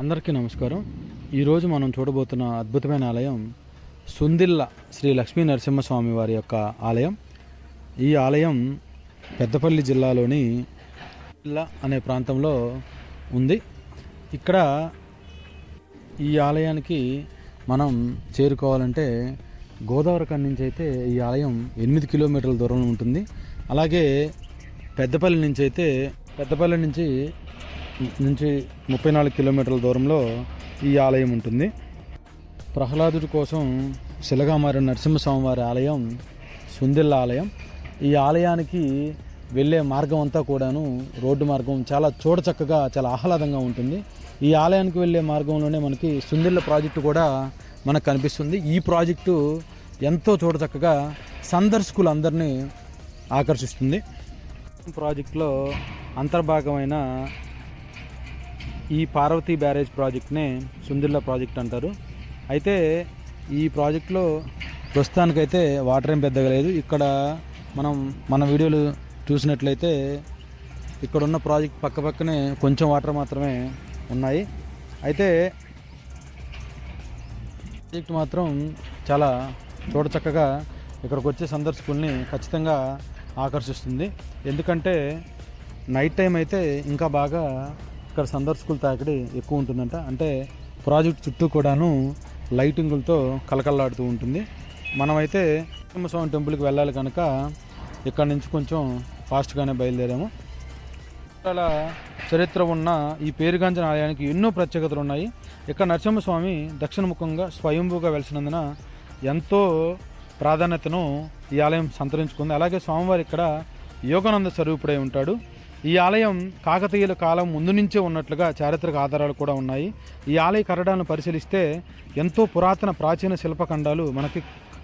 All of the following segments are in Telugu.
అందరికీ నమస్కారం. ఈరోజు మనం చూడబోతున్న అద్భుతమైన ఆలయం సుందిల్ల శ్రీ లక్ష్మీ నరసింహస్వామి వారి యొక్క ఆలయం. ఈ ఆలయం పెద్దపల్లి జిల్లాలోని జిల్లా అనే ప్రాంతంలో ఉంది. ఇక్కడ ఈ ఆలయానికి మనం చేరుకోవాలంటే గోదావరి కని నుంచి అయితే ఈ ఆలయం ఎనిమిది కిలోమీటర్ల దూరంలో ఉంటుంది. అలాగే పెద్దపల్లి నుంచి అయితే పెద్దపల్లి నుంచి నుంచి ముప్పై నాలుగు కిలోమీటర్ల దూరంలో ఈ ఆలయం ఉంటుంది. ప్రహ్లాదుడి కోసం శిలగా మారిన నరసింహస్వామి వారి ఆలయం సుందిల్ల ఆలయం. ఈ ఆలయానికి వెళ్ళే మార్గం అంతా కూడాను రోడ్డు మార్గం చాలా చూడచక్కగా చాలా ఆహ్లాదంగా ఉంటుంది. ఈ ఆలయానికి వెళ్ళే మార్గంలోనే మనకి సుందిల్ల ప్రాజెక్టు కూడా మనకు కనిపిస్తుంది. ఈ ప్రాజెక్టు ఎంతో చూడచక్కగా సందర్శకులందరినీ ఆకర్షిస్తుంది. ప్రాజెక్టులో అంతర్భాగమైన ఈ పార్వతి బ్యారేజ్ ప్రాజెక్ట్నే సుందిల్ల ప్రాజెక్ట్ అంటారు. అయితే ఈ ప్రాజెక్ట్లో ప్రస్తుతానికైతే వాటర్ ఏం పెద్దగా లేదు. ఇక్కడ మనం మన వీడియోలు చూసినట్లయితే ఇక్కడ ఉన్న ప్రాజెక్ట్ పక్క పక్కనే కొంచెం వాటర్ మాత్రమే ఉన్నాయి. అయితే ప్రాజెక్ట్ మాత్రం చాలా చూడచక్కగా ఇక్కడికి వచ్చే సందర్శకుల్ని ఖచ్చితంగా ఆకర్షిస్తుంది. ఎందుకంటే నైట్ టైం అయితే ఇంకా బాగా ఇక్కడ సందర్శకుల తాకిడి ఎక్కువ ఉంటుందంట. అంటే ప్రాజెక్ట్ చుట్టూ కూడాను లైటింగులతో కలకల్లాడుతూ ఉంటుంది. మనమైతే నరసింహస్వామి టెంపుల్కి వెళ్ళాలి కనుక ఇక్కడ నుంచి కొంచెం ఫాస్ట్గానే బయలుదేరాము. అలా చరిత్ర ఉన్న ఈ పేరుగాంచిన ఆలయానికి ఎన్నో ప్రత్యేకతలు ఉన్నాయి. ఇక్కడ నరసింహస్వామి దక్షిణముఖంగా స్వయంభూగా వెలిసినందున ఎంతో ప్రాధాన్యతను ఈ ఆలయం సంతరించుకుంది. అలాగే స్వామివారి ఇక్కడ యోగానంద స్వరూపుడై ఉంటాడు. ఈ ఆలయం కాకతీయుల కాలం ముందు నుంచే ఉన్నట్లుగా చారిత్రక ఆధారాలు కూడా ఉన్నాయి. ఈ ఆలయ కరడాలను పరిశీలిస్తే ఎంతో పురాతన ప్రాచీన శిల్పఖండాలు మనకి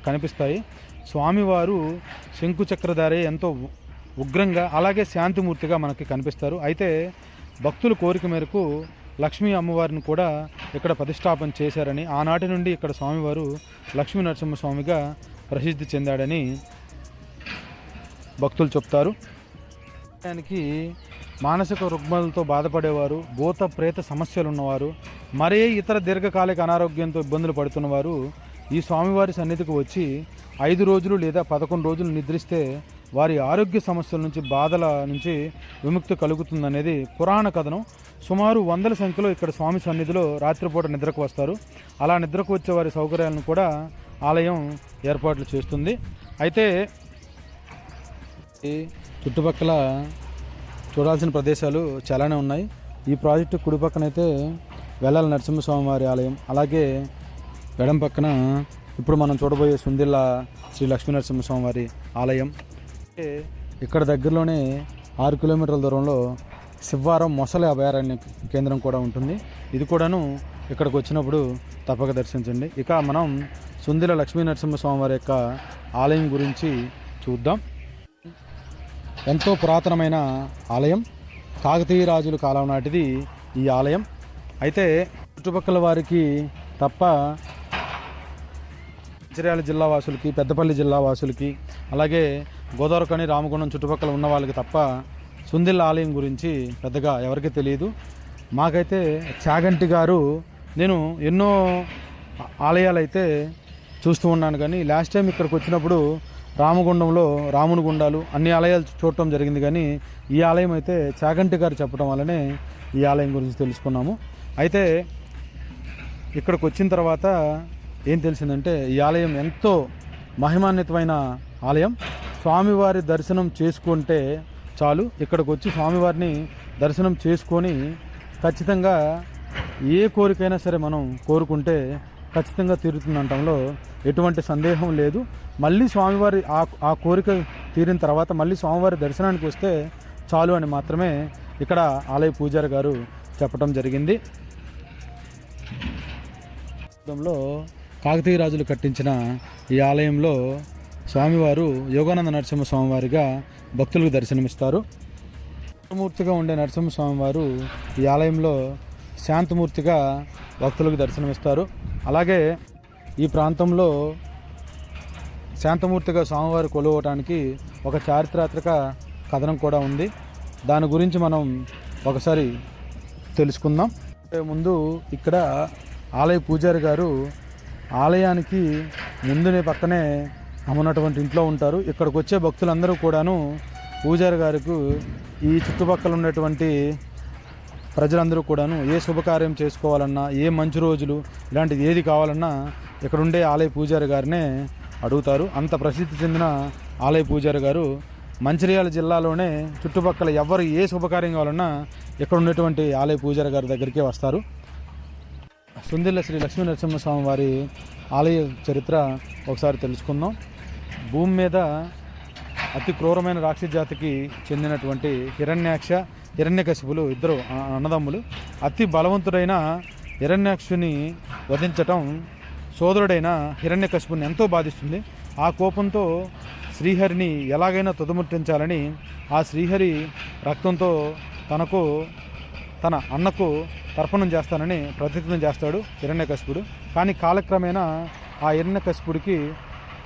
కనిపిస్తాయి. స్వామివారు శంకుచక్రధారి ఎంతో ఉగ్రంగా అలాగే శాంతిమూర్తిగా మనకి కనిపిస్తారు. అయితే భక్తుల కోరిక మేరకు లక్ష్మీ అమ్మవారిని కూడా ఇక్కడ ప్రతిష్టాపన చేశారని ఆనాటి నుండి ఇక్కడ స్వామివారు లక్ష్మీ నరసింహస్వామిగా ప్రసిద్ధి చెందాడని భక్తులు చెప్తారు. దానికి మానసిక రుగ్మలతో బాధపడేవారు భూత ప్రేత సమస్యలు ఉన్నవారు మరే ఇతర దీర్ఘకాలిక అనారోగ్యంతో ఇబ్బందులు పడుతున్నవారు ఈ స్వామివారి సన్నిధికి వచ్చి ఐదు రోజులు లేదా పదకొండు రోజులు నిద్రిస్తే వారి ఆరోగ్య సమస్యల నుంచి బాధల నుంచి విముక్తి కలుగుతుందనేది పురాణ కథనం. సుమారు వందల సంఖ్యలో ఇక్కడ స్వామి సన్నిధిలో రాత్రిపూట నిద్రకు వస్తారు. అలా నిద్రకు వచ్చే వారి సౌకర్యాలను కూడా ఆలయం ఏర్పాట్లు చేస్తుంది. అయితే చుట్టుపక్కల చూడాల్సిన ప్రదేశాలు చాలానే ఉన్నాయి. ఈ ప్రాజెక్టు కుడి పక్కనైతే వెల్లాల నరసింహస్వామి వారి ఆలయం అలాగే ఎడం పక్కన ఇప్పుడు మనం చూడబోయే సుందిల్ల శ్రీ లక్ష్మీ నరసింహస్వామివారి ఆలయం. ఇక్కడ దగ్గరలోనే ఆరు కిలోమీటర్ల దూరంలో శివారం మొసలి అభయారణ్య కేంద్రం కూడా ఉంటుంది. ఇది కూడాను ఇక్కడికి వచ్చినప్పుడు తప్పక దర్శించండి. ఇక మనం సుందిల లక్ష్మీ నరసింహస్వామివారి యొక్క ఆలయం గురించి చూద్దాం. ఎంతో పురాతనమైన ఆలయం. కాకతీయ రాజుల కాలం నాటిది ఈ ఆలయం. అయితే చుట్టుపక్కల వారికి తప్ప మంచిర్యాల జిల్లా వాసులకి పెద్దపల్లి జిల్లా వాసులకి అలాగే గోదావరికని రామగుండం చుట్టుపక్కల ఉన్న వాళ్ళకి తప్ప సుందిల్ ఆలయం గురించి పెద్దగా ఎవరికీ తెలియదు. మాకైతే చాగంటి గారు నేను ఎన్నో ఆలయాలు అయితే చూస్తూ ఉన్నాను కానీ లాస్ట్ టైం ఇక్కడికి వచ్చినప్పుడు రామగుండంలో రాముని గుండాలు అన్ని ఆలయాలు చూడటం జరిగింది కానీ ఈ ఆలయం అయితే చాగంటి గారు చెప్పడం వల్లనే ఈ ఆలయం గురించి తెలుసుకున్నాము. అయితే ఇక్కడికి వచ్చిన తర్వాత ఏం తెలిసిందంటే ఈ ఆలయం ఎంతో మహిమాన్వితమైన ఆలయం. స్వామివారి దర్శనం చేసుకుంటే చాలు. ఇక్కడికి వచ్చి స్వామివారిని దర్శనం చేసుకొని ఖచ్చితంగా ఏ కోరికైనా సరే మనం కోరుకుంటే ఖచ్చితంగా తీరుతుందంటంలో ఎటువంటి సందేహం లేదు. మళ్ళీ స్వామివారి ఆ ఆ కోరిక తీరిన తర్వాత మళ్ళీ స్వామివారి దర్శనానికి వస్తే చాలు అని మాత్రమే ఇక్కడ ఆలయ పూజారి గారు చెప్పడం జరిగింది. లో కాకతీయ రాజులు కట్టించిన ఈ ఆలయంలో స్వామివారు యోగానంద నరసింహ స్వామివారిగా భక్తులకు దర్శనమిస్తారు. మూర్తిగా ఉండే నరసింహ స్వామివారు ఈ ఆలయంలో శాంతమూర్తిగా భక్తులకు దర్శనమిస్తారు. అలాగే ఈ ప్రాంతంలో శాంతమూర్తిగా స్వామివారు కొలువటానికి ఒక చారిత్రాత్మక కథనం కూడా ఉంది. దాని గురించి మనం ఒకసారి తెలుసుకుందాం. ముందు ఇక్కడ ఆలయ పూజారి గారు ఆలయానికి ముందునే పక్కనే ఉన్నటువంటి ఇంట్లో ఉంటారు. ఇక్కడికి వచ్చే భక్తులందరూ కూడాను పూజారి గారికి ఈ చుట్టుపక్కల ఉన్నటువంటి ప్రజలందరూ కూడాను ఏ శుభకార్యం చేసుకోవాలన్నా ఏ మంచి రోజులు ఇలాంటిది ఏది కావాలన్నా ఇక్కడుండే ఆలయ పూజారి గారినే అడుగుతారు. అంత ప్రసిద్ధి చెందిన ఆలయ పూజారి గారు మంచిర్యాల జిల్లాలోనే చుట్టుపక్కల ఎవరు ఏ శుభకార్యం కావాలన్నా ఇక్కడ ఉన్నటువంటి ఆలయ పూజారి గారి దగ్గరికే వస్తారు. సుందిల్ల శ్రీ లక్ష్మీ నరసింహస్వామి వారి ఆలయ చరిత్ర ఒకసారి తెలుసుకుందాం. భూమి మీద అతి క్రూరమైన రాక్షస జాతికి చెందినటువంటి హిరణ్యాక్ష హిరణ్యకశిపులు ఇద్దరు అన్నదమ్ములు. అతి బలవంతుడైన హిరణ్యాక్షుని వధించటం సోదరుడైన హిరణ్యకశిపుని ఎంతో బాధిస్తుంది. ఆ కోపంతో శ్రీహరిని ఎలాగైనా తుదముట్టించాలని ఆ శ్రీహరి రక్తంతో తనకు తన అన్నకు తర్పణం చేస్తానని ప్రతిజ్ఞ చేస్తాడు హిరణ్యకశిపుడు. కానీ కాలక్రమేణా ఆ హిరణ్యకశిపుడికి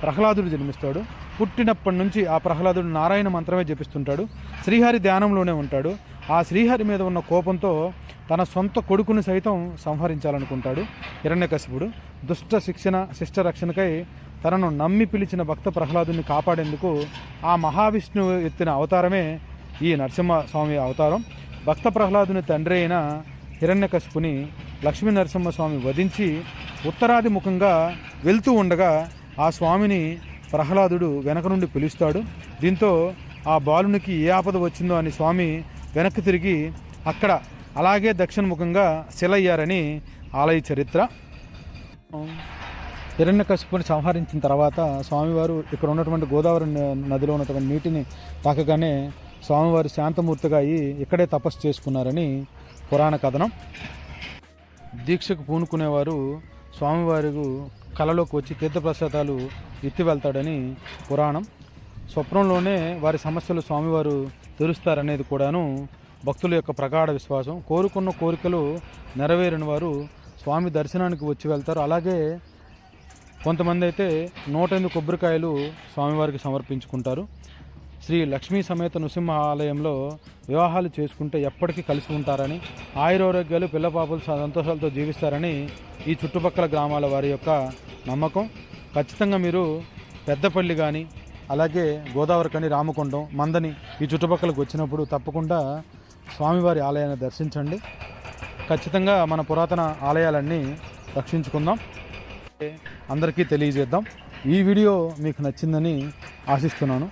ప్రహ్లాదుడు జన్మిస్తాడు. పుట్టినప్పటి నుంచి ఆ ప్రహ్లాదుడు నారాయణ మంత్రమే జపిస్తుంటాడు. శ్రీహరి ధ్యానంలోనే ఉంటాడు. ఆ శ్రీహరి మీద ఉన్న కోపంతో తన సొంత కొడుకుని సైతం సంహరించాలనుకుంటాడు. హిరణ్యకశిపుడు దుష్ట శిక్షణ శిష్ట రక్షణకై తనను నమ్మి పిలిచిన భక్త ప్రహ్లాదుని కాపాడేందుకు ఆ మహావిష్ణువు ఎత్తిన అవతారమే ఈ నరసింహ స్వామి అవతారం. భక్త ప్రహ్లాదుని తండ్రి అయిన హిరణ్యకశిపుని లక్ష్మీ నరసింహస్వామి వధించి ఉత్తరాది ముఖంగా వెళ్తూ ఉండగా ఆ స్వామిని ప్రహ్లాదుడు వెనక నుండి పిలుస్తాడు. దీంతో ఆ బాలునికి ఏ ఆపద వచ్చిందో అని స్వామి వెనక్కి తిరిగి అక్కడ అలాగే దక్షిణముఖంగా శిలయ్యారని ఆలయ చరిత్ర. హిరణ్యకశిపుని సంహరించిన తర్వాత స్వామివారు ఇక్కడ ఉన్నటువంటి గోదావరి నదిలో ఉన్నటువంటి నీటిని తాకగానే స్వామివారు శాంతమూర్తిగా అయి ఇక్కడే తపస్సు చేసుకున్నారని పురాణ కథనం. దీక్షకు పూనుకునేవారు స్వామివారి కళలోకి వచ్చి తీర్థప్రసాదాలు ఎత్తి వెళ్తాడని పురాణం. స్వప్నంలోనే వారి సమస్యలు స్వామివారు తీరుస్తారనేది కూడాను భక్తుల యొక్క ప్రగాఢ విశ్వాసం. కోరుకున్న కోరికలు నెరవేరిన వారు స్వామి దర్శనానికి వచ్చి వెళ్తారు. అలాగే కొంతమంది అయితే నూట ఎనిమిది కొబ్బరికాయలు స్వామివారికి సమర్పించుకుంటారు. శ్రీ లక్ష్మీ సమేత నృసింహ ఆలయంలో వివాహాలు చేసుకుంటే ఎప్పటికీ కలిసి ఉంటారని ఆయురారోగ్యాలు పిల్లపాపలు సంతోషాలతో జీవిస్తారని ఈ చుట్టుపక్కల గ్రామాల వారి యొక్క నమ్మకం. ఖచ్చితంగా మీరు పెద్దపల్లి కానీ అలాగే గోదావరి కానీ రామకొండం మందని ఈ చుట్టుపక్కలకు వచ్చినప్పుడు తప్పకుండా స్వామివారి ఆలయాన్ని దర్శించండి. ఖచ్చితంగా మన పురాతన ఆలయాలన్నీ రక్షించుకుందాం. అందరికీ తెలియజేద్దాం. ఈ వీడియో మీకు నచ్చిందని ఆశిస్తున్నాను.